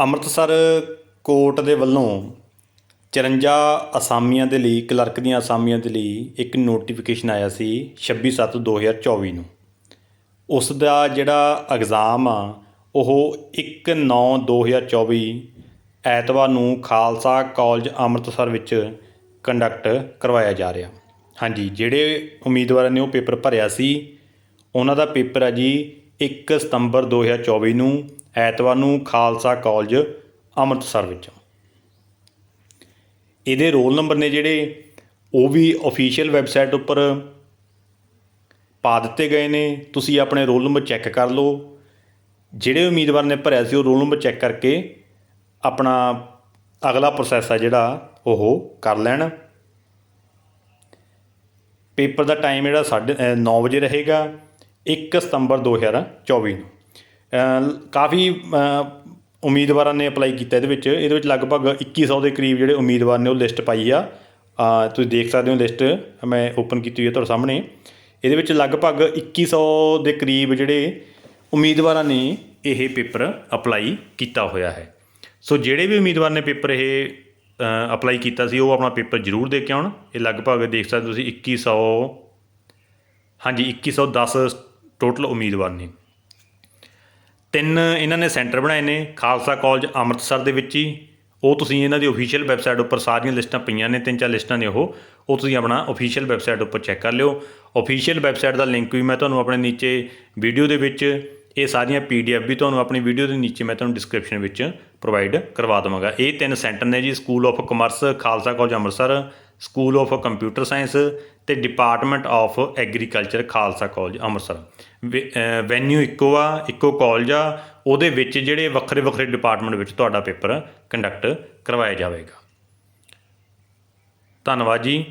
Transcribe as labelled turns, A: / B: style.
A: Amritsar court ਦੇ ਵੱਲੋਂ 54 ਅਸਾਮੀਆਂ ਦੇ ਲਈ, ਕਲਰਕ ਦੀਆਂ ਅਸਾਮੀਆਂ ਦੇ ਲਈ ਇੱਕ ਨੋਟੀਫਿਕੇਸ਼ਨ ਆਇਆ ਸੀ 26/7/2024 ਨੂੰ। ਉਸ ਦਾ ਜਿਹੜਾ ਐਗਜ਼ਾਮ ਆ, ਉਹ 1/9/2024 ਐਤਵਾਰ ਨੂੰ ਖਾਲਸਾ ਕਾਲਜ ਅੰਮ੍ਰਿਤਸਰ ਵਿੱਚ ਕੰਡਕਟ ਕਰਵਾਇਆ ਜਾ ਰਿਹਾ। ਹਾਂਜੀ, ਜਿਹੜੇ ਉਮੀਦਵਾਰਾਂ ਨੇ ਉਹ ਪੇਪਰ ਭਰਿਆ ਸੀ, ਉਹਨਾਂ ਦਾ ਪੇਪਰ ਆ ਜੀ 1 ਸਤੰਬਰ 2024 ਨੂੰ ਐਤਵਾਰ ਨੂੰ ਖਾਲਸਾ ਕਾਲਜ ਅੰਮ੍ਰਿਤਸਰ ਵਿੱਚ। ਇਹਦੇ ਰੋਲ ਨੰਬਰ ਨੇ ਜਿਹੜੇ, ਉਹ ਵੀ ਅਫੀਸ਼ੀਅਲ ਵੈਬਸਾਈਟ ਉੱਪਰ ਪਾ ਦਿੱਤੇ ਗਏ ਨੇ। ਤੁਸੀਂ ਆਪਣੇ ਰੋਲ ਨੰਬਰ ਚੈੱਕ ਕਰ ਲਓ। ਜਿਹੜੇ ਉਮੀਦਵਾਰ ਨੇ ਭਰਿਆ ਸੀ, ਉਹ ਰੋਲ ਨੰਬਰ ਚੈੱਕ ਕਰਕੇ ਆਪਣਾ ਅਗਲਾ ਪ੍ਰੋਸੈਸ ਆ ਜਿਹੜਾ, ਉਹ ਕਰ ਲੈਣ। ਪੇਪਰ ਦਾ ਟਾਈਮ ਜਿਹੜਾ ਸਾਢੇ 9 ਵਜੇ ਰਹੇਗਾ 1 ਸਤੰਬਰ 2024 ਨੂੰ। ਕਾਫੀ ਉਮੀਦਵਾਰਾਂ ਨੇ ਅਪਲਾਈ ਕੀਤਾ ਇਹਦੇ ਵਿੱਚ। ਇਹਦੇ ਵਿੱਚ ਲਗਭਗ 2100 ਦੇ ਕਰੀਬ ਜਿਹੜੇ ਉਮੀਦਵਾਰ ਨੇ ਉਹ ਲਿਸਟ ਪਾਈ ਆ। ਤੁਸੀਂ ਦੇਖ ਸਕਦੇ ਹੋ ਲਿਸਟ ਮੈਂ ਓਪਨ ਕੀਤੀ ਹੋਈ ਹੈ ਤੁਹਾਡੇ ਸਾਹਮਣੇ। ਇਹਦੇ ਵਿੱਚ ਲਗਭਗ 2100 ਦੇ ਕਰੀਬ ਜਿਹੜੇ ਉਮੀਦਵਾਰਾਂ ਨੇ ਇਹ ਪੇਪਰ ਅਪਲਾਈ ਕੀਤਾ ਹੋਇਆ ਹੈ। ਸੋ ਜਿਹੜੇ ਵੀ ਉਮੀਦਵਾਰ ਨੇ ਪੇਪਰ ਇਹ ਅਪਲਾਈ ਕੀਤਾ ਸੀ, ਉਹ ਆਪਣਾ ਪੇਪਰ ਜ਼ਰੂਰ ਦੇ ਕੇ ਆਉਣ। ਇਹ ਲਗਭਗ ਦੇਖ ਸਕਦੇ ਤੁਸੀਂ 2100 ਹਾਂਜੀ 2110 ਟੋਟਲ ਉਮੀਦਵਾਰ ਨੇ। ਤਿੰਨ ਇਹਨਾਂ ਨੇ ਸੈਂਟਰ ਬਣਾਏ ਨੇ, ਖਾਲਸਾ ਕਾਲਜ ਅੰਮ੍ਰਿਤਸਰ ਦੇ ਵਿੱਚ ਹੀ। ਉਹ ਤੁਸੀਂ ਇਹਨਾਂ ਦੀ ਅਫੀਸ਼ੀਅਲ ਵੈਬਸਾਈਟ ਉੱਪਰ ਸਾਰੀਆਂ ਲਿਸਟਾਂ ਪਈਆਂ ਨੇ, ਤਿੰਨ ਚਾਰ ਲਿਸਟਾਂ ਨੇ ਉਹ। ਉਹ ਤੁਸੀਂ ਆਪਣਾ ਅਫੀਸ਼ੀਅਲ ਵੈਬਸਾਈਟ ਉੱਪਰ ਚੈੱਕ ਕਰ ਲਿਓ। ਅਫੀਸ਼ੀਅਲ ਵੈਬਸਾਈਟ ਦਾ ਲਿੰਕ ਵੀ ਮੈਂ ਤੁਹਾਨੂੰ ਆਪਣੇ ਨੀਚੇ ਵੀਡੀਓ ਦੇ ਵਿੱਚ, ਇਹ ਸਾਰੀਆਂ ਪੀਡੀਐਫ ਵੀ ਤੁਹਾਨੂੰ ਆਪਣੀ ਵੀਡੀਓ ਦੇ ਨੀਚੇ ਮੈਂ ਤੁਹਾਨੂੰ ਡਿਸਕ੍ਰਿਪਸ਼ਨ ਵਿੱਚ ਪ੍ਰੋਵਾਈਡ ਕਰਵਾ ਦਵਾਂਗਾ। ਇਹ ਤਿੰਨ ਸੈਂਟਰ ਨੇ ਜੀ school of commerce Khalsa college Amritsar school of computer science ਤੇ department of agriculture Khalsa college Amritsar. Venue ਇੱਕੋ ਆ, ਇੱਕੋ ਕਾਲਜ ਆ, ਉਹਦੇ ਵਿੱਚ ਜਿਹੜੇ ਵੱਖਰੇ ਵੱਖਰੇ ਡਿਪਾਰਟਮੈਂਟ ਵਿੱਚ ਤੁਹਾਡਾ ਪੇਪਰ ਕੰਡਕਟ ਕਰਵਾਇਆ ਜਾਵੇਗਾ। ਧੰਨਵਾਦ ਜੀ।